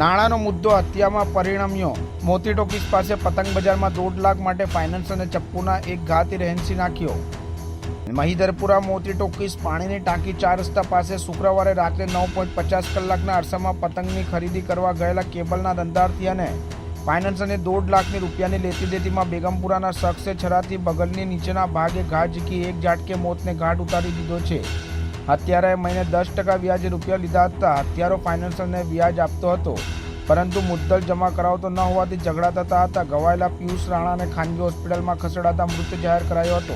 નાણાંનો મુદ્દો હત્યામાં પરિણમ્યો. મોતી ટોકીસ પાસે પતંગ બજારમાં દોઢ લાખ માટે ફાઇનાન્સ અને ચપ્પુના એક ઘાતી રહેનસી નાખ્યો. મહીધરપુરા મોતી ટોકીસ પાણીની ટાંકી ચાર રસ્તા પાસે શુક્રવારે રાત્રે નવ પોઈન્ટ પચાસ કલાકના અરસામાં પતંગની ખરીદી કરવા ગયેલા કેબલના ધંધાર્થી અને ફાઇનાન્સ અને દોઢ લાખની રૂપિયાની લેતી દેતીમાં બેગમપુરાના શખ્સે છરાતી બગલની નીચેના ભાગે ઘા ઝીકી, એક ઝાટકે મોતને ઘાટ ઉતારી દીધો છે. હત્યારાએ મહિને દસ ટકા વ્યાજે રૂપિયા લીધા હતા. હત્યારો ફાઇનાન્સરને વ્યાજ આપતો હતો. પરંતુ મુદ્દલ જમા કરાવતો ન હોવાથી ઝઘડા થતા હતા. ઘવાયેલા પિયુષ રાણાને ખાનગી હોસ્પિટલમાં ખસેડાતા મૃત જાહેર કરાયો હતો.